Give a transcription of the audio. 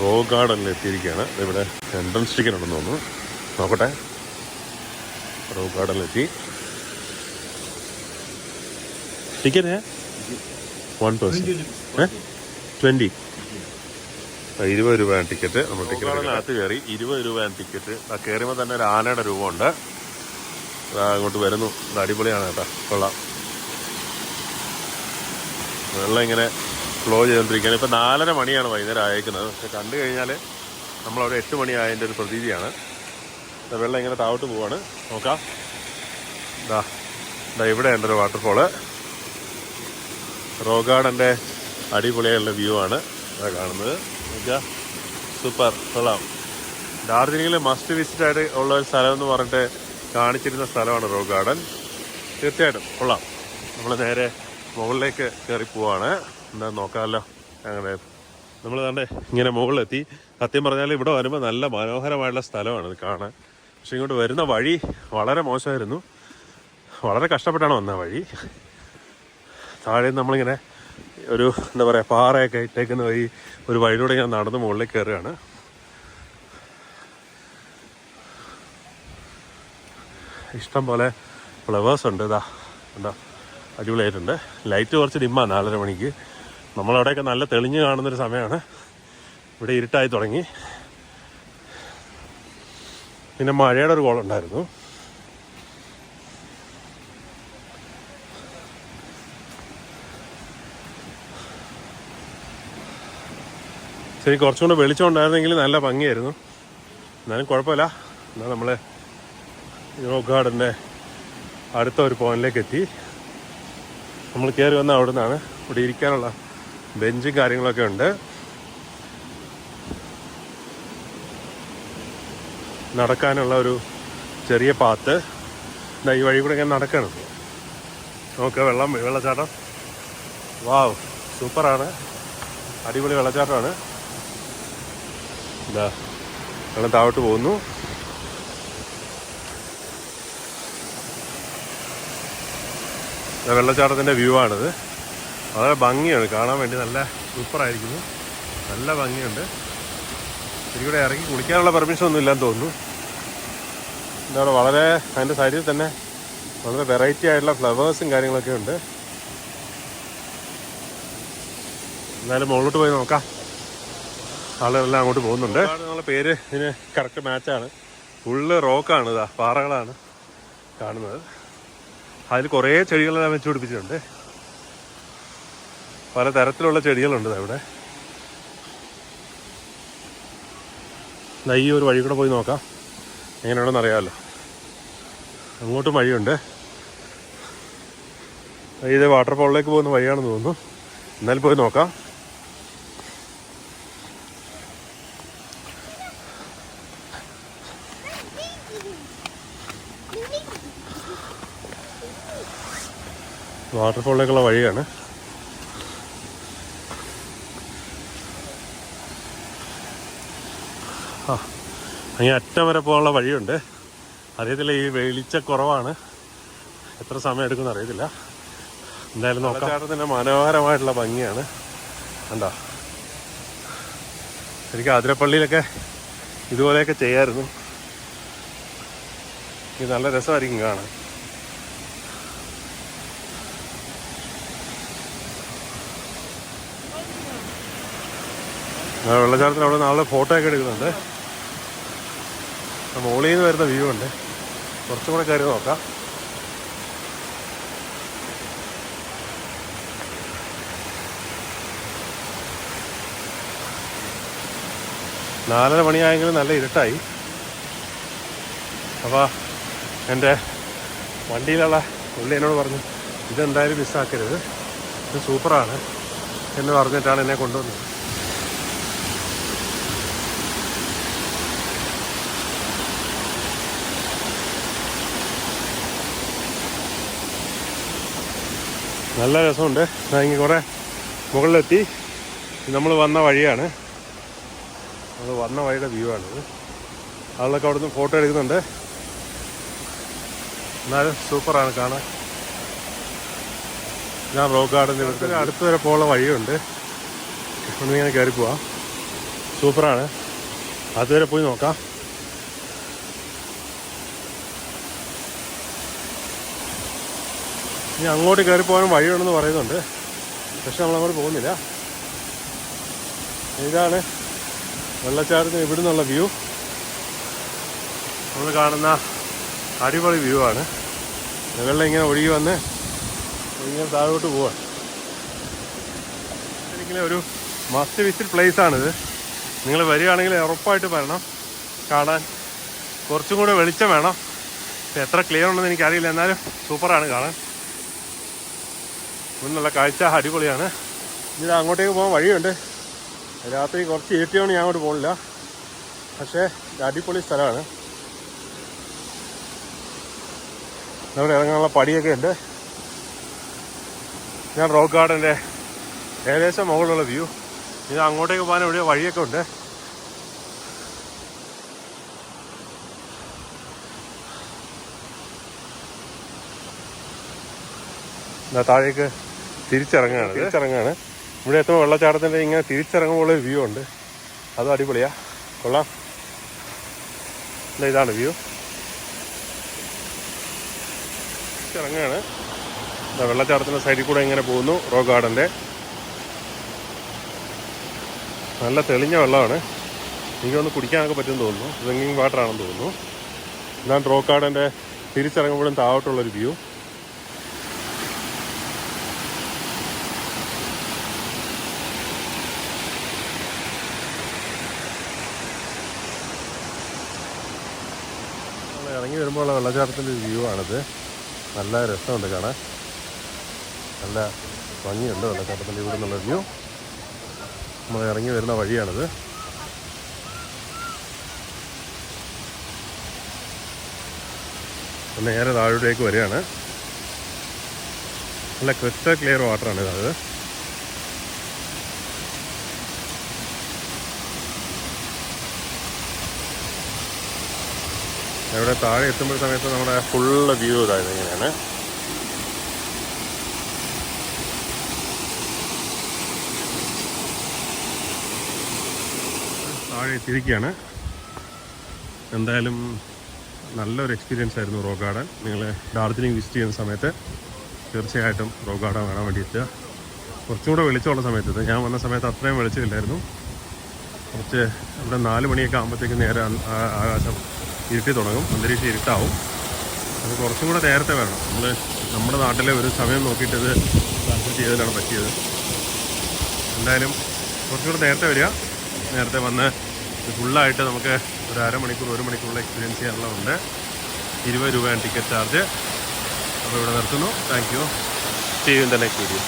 Raw ഗാർഡനിൽ എത്തിയിരിക്കുകയാണ്. ഇവിടെ എൻട്രൻസ് ടിക്കറ്റ് ഉണ്ടെന്ന് തോന്നുന്നു. നോക്കട്ടെ. റോ ഗാർഡനിലെത്തി ടിക്കറ്റ് വൺ പേഴ്സൺ ഏ? ട്വന്റി ഇരുപത് രൂപയാണ് ടിക്കറ്റ് നമ്മൾ ടിക്കറ്റിനകത്ത് കയറി ഇരുപത് രൂപയാണ് ടിക്കറ്റ് ആ കയറുമ്പോൾ തന്നെ ഒരു ആനയുടെ രൂപമുണ്ട്. അങ്ങോട്ട് വരുന്നു. അടിപൊളിയാണ് കേട്ടോ. കൊള്ളാം. വെള്ളം ഇങ്ങനെ ഫ്ലോ ചെയ്തുകൊണ്ടിരിക്കുകയാണ് ഇപ്പം നാലര മണിയാണ് വൈകുന്നേരം അയക്കുന്നത് പക്ഷെ കണ്ടു കഴിഞ്ഞാൽ നമ്മളവിടെ എട്ട് മണി ആയതിന്റെ ഒരു പ്രതീതിയാണ്. വെള്ളം ഇങ്ങനെ താഴോട്ട് പോവാണ്. നോക്കാം. ഇതാ ഇതാ ഇവിടെ എന്റെ ഒരു വാട്ടർഫോൾ റോ ഗാർഡന്റെ അടിപൊളിയായുള്ള വ്യൂ ആണ്. ഇതാ കാണുന്നത്. നോക്കാം സൂപ്പർ. കൊള്ളാം. ഡാർജിലിംഗിൽ മസ്റ്റ് വിസിറ്റ് ആയിട്ട് ഉള്ള ഒരു സ്ഥലം എന്ന് പറഞ്ഞിട്ട് കാണിച്ചിരുന്ന സ്ഥലമാണ് റോ ഗാർഡൻ. തീർച്ചയായിട്ടും കൊള്ളാം. നമ്മൾ നേരെ മുകളിലേക്ക് കയറി പോവാണ്. എന്താ നോക്കാമല്ലോ അങ്ങനെ. നമ്മൾ കണ്ടേ ഇങ്ങനെ മുകളിലെത്തി. സത്യം പറഞ്ഞാൽ ഇവിടെ വരുമ്പോൾ നല്ല മനോഹരമായിട്ടുള്ള സ്ഥലമാണ് ഇത് കാണാൻ. പക്ഷെ ഇങ്ങോട്ട് വരുന്ന വഴി വളരെ മോശമായിരുന്നു. വളരെ കഷ്ടപ്പെട്ടാണ് വന്ന വഴി. താഴെ നമ്മളിങ്ങനെ ഒരു എന്താ പറയുക പാറയൊക്കെ ഇട്ടേക്കുന്ന വഴി ഒരു വഴിയിലൂടെ ഞാൻ നടന്ന് മുകളിലേക്ക് കയറുകയാണ്. ഇഷ്ടം പോലെ ഫ്ലവേഴ്സ് ഉണ്ട്. ഇതാ എന്താ അടിപൊളിയായിട്ടുണ്ട്. ലൈറ്റ് കുറച്ച് ഡിമ്മാണ് നാലര മണിക്ക്. നമ്മളവിടെയൊക്കെ നല്ല തെളിഞ്ഞ് കാണുന്നൊരു സമയമാണ്. ഇവിടെ ഇരുട്ടായി തുടങ്ങി. പിന്നെ മഴയുടെ ഒരു കോളുണ്ടായിരുന്നു ശരി കുറച്ചും കൂടെ വെളിച്ചം ഉണ്ടായിരുന്നെങ്കിൽ നല്ല ഭംഗിയായിരുന്നു. എന്നാലും കുഴപ്പമില്ല. എന്നാൽ നമ്മൾ റോക്ക് ഗാർഡന്റെ അടുത്ത ഒരു പോയിന്റിലേക്ക് എത്തി. നമ്മൾ കയറി വന്ന അവിടെ നിന്നാണ് ഇവിടെ ഇരിക്കാനുള്ള ബെഞ്ചും കാര്യങ്ങളൊക്കെ ഉണ്ട്. നടക്കാനുള്ള ഒരു ചെറിയ പാത്ത്. ഈ വഴി കൂടെ ഇങ്ങനെ നടക്കണം. നോക്കുക വെള്ളം വെള്ളച്ചാട്ടം. വാവ് സൂപ്പറാണ്. അടിപൊളി വെള്ളച്ചാട്ടമാണ്. ഇതാ വെള്ളം താഴോട്ട് പോകുന്നു. വെള്ളച്ചാട്ടത്തിന്റെ വ്യൂ ആണിത് വളരെ ഭംഗിയാണ്. കാണാൻ വേണ്ടി നല്ല സൂപ്പറായിരിക്കുന്നു നല്ല ഭംഗിയുണ്ട്. ഇവിടെ ഇറങ്ങി കുളിക്കാനുള്ള പെർമിഷൻ ഒന്നും ഇല്ലാന്ന് തോന്നുന്നു. എന്താ പറയുക വളരെ അതിന്റെ സൈഡിൽ തന്നെ വളരെ വെറൈറ്റി ആയിട്ടുള്ള ഫ്ലവേഴ്സും കാര്യങ്ങളൊക്കെ ഉണ്ട്. എന്നാലും മുകളിലോട്ട് പോയി നോക്കാം. ആളുകളെല്ലാം അങ്ങോട്ട് പോകുന്നുണ്ട്. നിങ്ങളുടെ പേര് ഇതിന് കറക്റ്റ് മാച്ചാണ് ഫുള്ള് റോക്കാണ് ഇതാ പാറകളാണ് കാണുന്നത്. അതിൽ കുറേ ചെടികളെല്ലാം വെച്ച് പിടിപ്പിച്ചിട്ടുണ്ട്. പല തരത്തിലുള്ള ചെടികളുണ്ട് അവിടെ ഈ ഒരു വഴി കൂടെ പോയി നോക്കാം. എങ്ങനെയാണെന്ന് അറിയാമല്ലോ. അങ്ങോട്ടും വഴിയുണ്ട്. ഇത് വാട്ടർഫോളിലേക്ക് പോകുന്ന വഴിയാണെന്ന് തോന്നുന്നു. എന്നാൽ പോയി നോക്കാം. വാട്ടർഫോളിലേക്കുള്ള വഴിയാണ്. അങ്ങനെ അറ്റം വരെ പോകാനുള്ള വഴിയുണ്ട്. അറിയത്തില്ല ഈ വെളിച്ച കുറവാണ്. എത്ര സമയം എടുക്കുമെന്ന് അറിയത്തില്ല. എന്തായാലും നോക്കാം. തന്നെ മനോഹരമായിട്ടുള്ള ഭംഗിയാണ്. കണ്ടോ? എനിക്ക് ആതിരപ്പള്ളിയിലൊക്കെ ഇതുപോലെയൊക്കെ ചെയ്യായിരുന്നു. ഇത് നല്ല രസമായിരിക്കും കാണാൻ. വെള്ളച്ചാട്ടത്തിൽ അവിടെ നാളെ ഫോട്ടോ ഒക്കെ എടുക്കുന്നുണ്ട്. മുകളിൽ നിന്ന് വരുന്ന വ്യൂ ഉണ്ട്. കുറച്ചും കൂടെ കയറി നോക്കാം. നാലര മണിയായെങ്കിലും നല്ല ഇരുട്ടായി. അപ്പോൾ എന്റെ വണ്ടിയിലുള്ള പുള്ളി എന്നോട് പറഞ്ഞു ഇതെന്തായാലും മിസ്സാക്കരുത് ഇത് സൂപ്പറാണ് എന്ന് പറഞ്ഞിട്ടാണ് എന്നെ കൊണ്ടുവന്നത്. നല്ല രസമുണ്ട്. ഇങ്ങനെ കുറേ മുകളിലെത്തി. നമ്മൾ വന്ന വഴിയാണ്. നമ്മൾ വന്ന വഴിയുടെ വ്യൂ ആണിത്. ആളൊക്കെ അവിടുന്ന് ഫോട്ടോ എടുക്കുന്നുണ്ട്. എന്നാലും സൂപ്പറാണ് കാണാൻ. ഞാൻ റോക്ക് ഗാർഡൻ ഇവിടുത്തെ അടുത്ത്. വരെ പോകാനുള്ള വഴിയുണ്ട്. ഒന്നിങ്ങനെ കയറി പോവാം. സൂപ്പറാണ്. അതുവരെ പോയി നോക്കാം. ഇനി അങ്ങോട്ട് കയറി പോകാൻ വഴിയുണ്ടെന്ന് പറയുന്നുണ്ട്. പക്ഷെ നമ്മൾ അങ്ങോട്ട് പോകുന്നില്ല. ഇതാണ് വെള്ളച്ചാട്ടത്തിന് ഇവിടെ നിന്നുള്ള വ്യൂ. നമ്മൾ കാണുന്ന അടിപൊളി വ്യൂ ആണ്. വെള്ളം ഇങ്ങനെ ഒഴുകി വന്ന് ഇങ്ങനെ താഴോട്ട് പോവാണ് ശരിക്കും ഒരു മസ്റ്റ് വിസിറ്റ് പ്ലേസ് ആണിത്. നിങ്ങൾ വരികയാണെങ്കിൽ ഉറപ്പായിട്ട് വരണം. കാണാൻ കുറച്ചും കൂടെ വെളിച്ചം വേണം. എത്ര ക്ലിയർ ഉണ്ടെന്ന് എനിക്കറിയില്ല. എന്നാലും സൂപ്പറാണ് കാണാൻ. മുന്നുള്ള കാഴ്ച അടിപൊളിയാണ്. ഇനി അങ്ങോട്ടേക്ക് പോകാൻ വഴിയുണ്ട്. രാത്രി കുറച്ച് ഇരുട്ടിയോണ്ട് ഞാൻ അങ്ങോട്ട് പോകുന്നില്ല പക്ഷേ അടിപൊളി സ്ഥലമാണ്. അവിടെ ഇറങ്ങാനുള്ള പടിയൊക്കെ ഉണ്ട്. ഞാൻ റോക്ക് ഗാർഡന്റെ ഏകദേശം മുകളിലുള്ള വ്യൂ. ഇത് അങ്ങോട്ടേക്ക് പോകാൻ ഇവിടെ വഴിയൊക്കെ ഉണ്ട്. താഴേക്ക് തിരിച്ചിറങ്ങുകയാണ് തിരിച്ചിറങ്ങാണ്. ഇവിടെ എത്തുമ്പോൾ വെള്ളച്ചാട്ടത്തിന്റെ ഇങ്ങനെ തിരിച്ചിറങ്ങുമ്പോൾ ഒരു വ്യൂ ഉണ്ട്. അതും അടിപൊളിയാ. കൊള്ളാം. ഇതാണ് വ്യൂ തിരിച്ചിറങ്ങാണ്. വെള്ളച്ചാട്ടത്തിന്റെ സൈഡിൽ കൂടെ ഇങ്ങനെ പോകുന്നു റോ ഗാർഡന്റെ നല്ല തെളിഞ്ഞ വെള്ളമാണ്. എനിക്കൊന്ന് കുടിക്കാനൊക്കെ പറ്റുമെന്ന് തോന്നുന്നു. ഡ്രിങ്കിങ് വാട്ടർ ആണെന്ന് തോന്നുന്നു. ഇതാണ് റോ ഗാർഡന്റെ തിരിച്ചിറങ്ങുമ്പോഴും താഴോട്ടുള്ളൊരു വ്യൂ നമ്മൾ ഇറങ്ങി വരുമ്പോൾ വെള്ളച്ചാട്ടത്തിന്റെ വ്യൂ ആണിത്. നല്ല രസമുണ്ട് കാണാൻ. നല്ല ഭംഗിയുണ്ട് വെള്ളച്ചാട്ടത്തിന്റെ ഇവിടെ നിന്നുള്ള വ്യൂ നമ്മൾ ഇറങ്ങി വരുന്ന വഴിയാണിത്. നേരെ താഴോട്ടേക്ക് വരികയാണ്. നല്ല ക്രിസ്റ്റൽ ക്ലിയർ വാട്ടറാണ് ഇത്. ഇവിടെ താഴെ എത്തുമ്പോൾ സമയത്ത് നമ്മുടെ ഫുള്ള് വ്യൂ ഇതായത് ഇങ്ങനെയാണ്. താഴെ എത്തിയിരിക്കുകയാണ്. എന്തായാലും നല്ലൊരു എക്സ്പീരിയൻസ് ആയിരുന്നു റോ ഗാർഡൻ. നിങ്ങൾ ഡാർജിലിംഗ് വിസിറ്റ് ചെയ്യുന്ന സമയത്ത് തീർച്ചയായിട്ടും റോ ഗാർഡൻ കാണാൻ വേണ്ടി എത്തുക. കുറച്ചും കൂടെ വെളിച്ചമുള്ള സമയത്ത് ഞാൻ വന്ന സമയത്ത് അത്രയും വെളിച്ചമില്ലായിരുന്നു. കുറച്ച് ഇവിടെ നാല് മണിയൊക്കെ ആകുമ്പോഴത്തേക്ക് നേരെ ആകാശം ഇരുട്ടി തുടങ്ങും. അന്തരീക്ഷം ഇരുട്ടാവും. അത് കുറച്ചും കൂടെ നേരത്തെ വേണം നമ്മൾ നമ്മുടെ നാട്ടിലെ ഒരു സമയം നോക്കിയിട്ട് ഇത് ട്രാൻസ്ഫർ ചെയ്തതിലാണ് പറ്റിയത്. എന്തായാലും കുറച്ചും കൂടെ നേരത്തെ വരിക. നേരത്തെ വന്ന് ഫുള്ളായിട്ട് നമുക്ക് ഒരു അരമണിക്കൂർ ഒരു മണിക്കൂറുള്ള എക്സ്പീരിയൻസ് ചെയ്യാനുള്ളതുണ്ട്. ഇരുപത് രൂപയാണ് ടിക്കറ്റ് ചാർജ് അപ്പോൾ ഇവിടെ നിർത്തുന്നു. Thank you see you in next video